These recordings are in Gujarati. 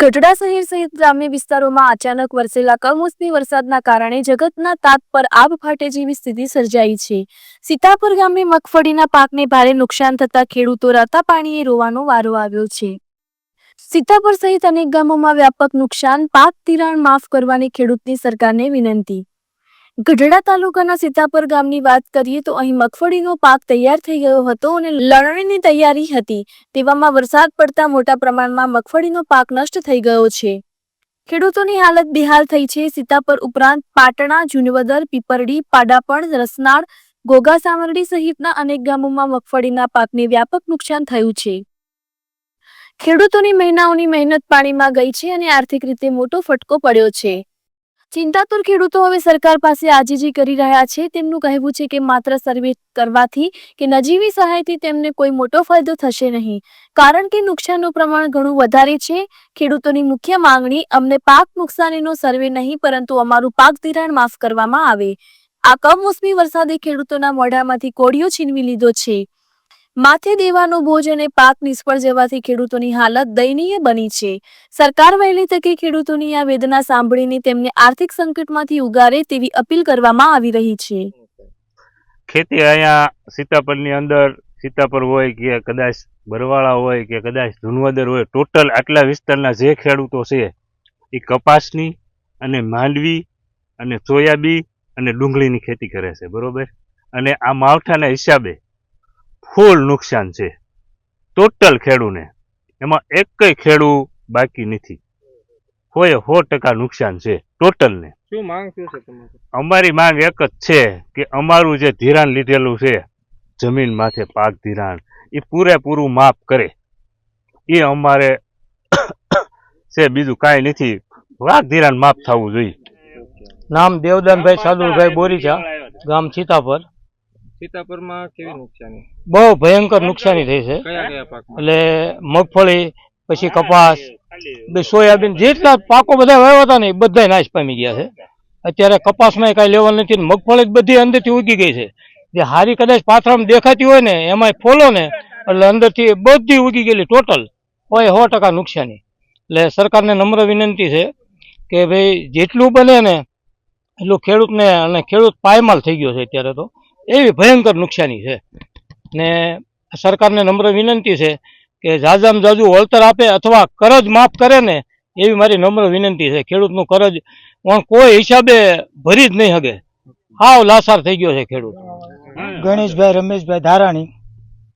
ગઢડા શહેર સહિત ગ્રામ્ય વિસ્તારોમાં અચાનક વરસેલા કમોસમી વરસાદના કારણે જગતના તાત પર આબ ફાટે જેવી સ્થિતિ સર્જાઈ છે. સીતાપુર ગામે મગફળીના પાકને ભારે નુકસાન થતા ખેડૂતો રાતા પાણીએ રોવાનો વારો આવ્યો છે. સીતાપુર સહિત અનેક ગામોમાં વ્યાપક નુકસાન, પાક ધિરાણ માફ કરવાની ખેડૂતની સરકારને વિનંતી. ગઢડા તાલુકાના સીતાપુર ગામની વાત કરીએ તો અહીં મગફળીનો પાક તૈયાર થઈ ગયો હતો અને લણણીની તૈયારી હતી. તેવામાં વરસાદ પડતા મોટા પ્રમાણમાં મગફળીનો પાક નષ્ટ થઈ ગયો છે. ખેડૂતોની હાલત બેહાલ થઈ છે. સીતાપર ઉપરાંત પાટણા, જુનવદર, પીપરડી, પાડાપણ, રસનાળ, ગોગા સામરડી સહિતના અનેક ગામોમાં મગફળીના પાકને વ્યાપક નુકસાન થયું છે. ખેડૂતોની મહિનાઓની મહેનત પાણીમાં ગઈ છે અને આર્થિક રીતે મોટો ફટકો પડ્યો છે. ચિંતાતુર ખેડૂતો હવે સરકાર પાસે આજીજી કરી રહ્યા છે, તેમનું કહેવું છે કે માત્ર સર્વે કરવાથી કે નજીવી સહાયથી તેમને કોઈ મોટો ફાયદો થશે નહીં. કારણ કે નુકસાનનું પ્રમાણ ઘણું વધારે છે. ખેડૂતોની મુખ્ય માંગણી, અમને પાક નુકસાનીનો સર્વે નહીં, પરંતુ અમારું પાક ધિરાણ માફ કરવામાં આવે. આ કમોસમી વરસાદે ખેડૂતોના મોઢામાંથી કોળિયો છીનવી લીધો છે. માથે દેવાનો બોજ અને પાક નિષ્ફળ જવાથી ખેડૂતોની હાલત દયનીય બની છે. સરકાર વહેલી તકે ખેડૂતોની આ વેદના સાંભળીને તેમને આર્થિક સંકટમાંથી ઉગારે તેવી અપીલ કરવામાં આવી રહી છે. ખેતી અહીંયા સીતાપરની અંદર સીતાપર હોય કે કદાચ બરવાળા હોય કે કદાચ ધુનવદર હોય, ટોટલ આટલા વિસ્તારના જે ખેડૂતો છે, એ કપાસની અને માંડવી અને સોયાબી અને ડુંગળીની ખેતી કરે છે, બરોબર? અને આ માવઠાના હિસાબે ફૂલ નુકસાન છે. ટોટલ ખેડૂને. એમાં એકય ખેડૂ બાકી નથી. હોય સો ટકા નુકસાન છે ટોટલને. શું માંગ શું છે તમારી? અમારી માંગ એક જ છે કે અમારું જે ધિરાણ લીધેલું છે જમીન માથે પાક ધિરાણ એ પૂરેપૂરું માફ કરે. એ અમારે છે બીજું કાંઈ નથી. પાક ધિરાણ માફ થવું જોઈએ. નામ દેવદાનભાઈ સાદુભાઈ બોરીચા ગામ સીતાપર. સીતાપુરમાં કેવી નુકસાની? બહુ ભયંકર નુકસાની થઈ છે. એટલે મગફળી પછી કપાસ સોયાબીન જેટલા પાકો બધા વાવ્યા ને બધા નાશ પામી ગયા છે. અત્યારે કપાસમાં કાંઈ લેવલ નથી ને મગફળી બધી અંદરથી ઉગી ગઈ છે. જે હારી કદાચ પાથરામાં દેખાતી હોય ને એમાં ફોલો ને એટલે અંદરથી બધી ઉગી ગયેલી ટોટલ હોય સો ટકા નુકસાની. એટલે સરકારને નમ્ર વિનંતી છે કે ભાઈ જેટલું બને ને એટલું ખેડૂતને અને ખેડૂત પાયમાલ થઈ ગયો છે અત્યારે તો. એવી ભયંકર નુકસાની છે. ને સરકારને નમ્ર વિનંતી છે કે જાજામ જાજુ વળતર આપે અથવા કરજ માફ કરે ને એવી મારી નમ્ર વિનંતી છે. ખેડૂતનું કરજ પણ કોઈ હિસાબે ભરી જ નહીં શકે હાવ લાસાર થઈ ગયો છે ખેડૂત. ગણેશભાઈ રમેશભાઈ ધારાણી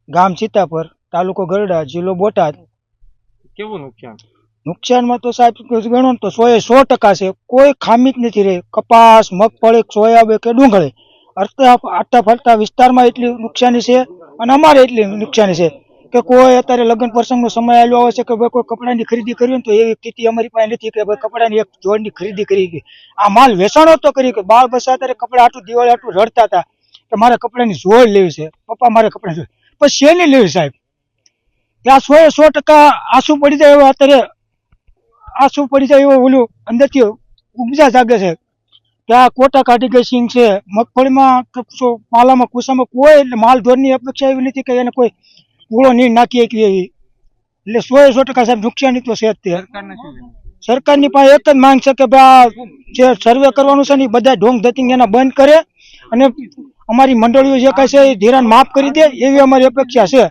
ગામ સીતાપર તાલુકો ગરડા જિલ્લો બોટાદ. કેવું નુકસાન? નુકસાનમાં તો સાહેબ ગણો ને તો સો એ સો ટકા છે. કોઈ ખામી જ નથી રહી. કપાસ મગફળી સોયાબીન કે ડુંગળી. અર્થ આટા ફરતા વિસ્તારમાં એટલી નુકસાની છે અને અમારે એટલી નુકસાની છે કે કોઈ અત્યારે લગ્ન પ્રસંગનો સમય આવ્યો આવે છે કે ભાઈ કોઈ કપડાની ખરીદી કરી હોય ને તો એવી સ્થિતિ અમારી પાસે નથી કે ભાઈ કપડાની એક જોડની ખરીદી કરી ગઈ. આ માલ વેચાણો તો કરી કે બાળ બસા અત્યારે કપડા આટલું દિવાળી આટલું રડતા હતા કે મારે કપડાની જોડ લેવી છે. પપ્પા મારે કપડાં જોઈ પછી શેની લેવી સાહેબ? ત્યાં સો એ સો ટકા આંસુ પડી જાય એવા અત્યારે, આંસુ પડી જાય એવો ઓલું અંદરથી ઉપજા જાગે છે. ત્યાં કોટા કાઢી ગઈ સિંગ છે. મગફળીમાં પાલામાં કુસામાં કોઈ એટલે માલ ઢોરની અપેક્ષા એવી નથી કે એને કોઈ પૂળો નીર નાખી શકીએ એવી. એટલે સો એ સો ટકા સાહેબ નુકસાની તો છે જ તે. સરકારને પાસે એક જ માંગ છે કે ભાઈ આ જે સર્વે કરવાનું છે ને એ બધા ઢોંગ ધતિંગ એના બંધ કરે અને અમારી મંડળીઓ જે કાંઈ છે એ ધિરાણ માફ કરી દે એવી અમારી અપેક્ષા છે.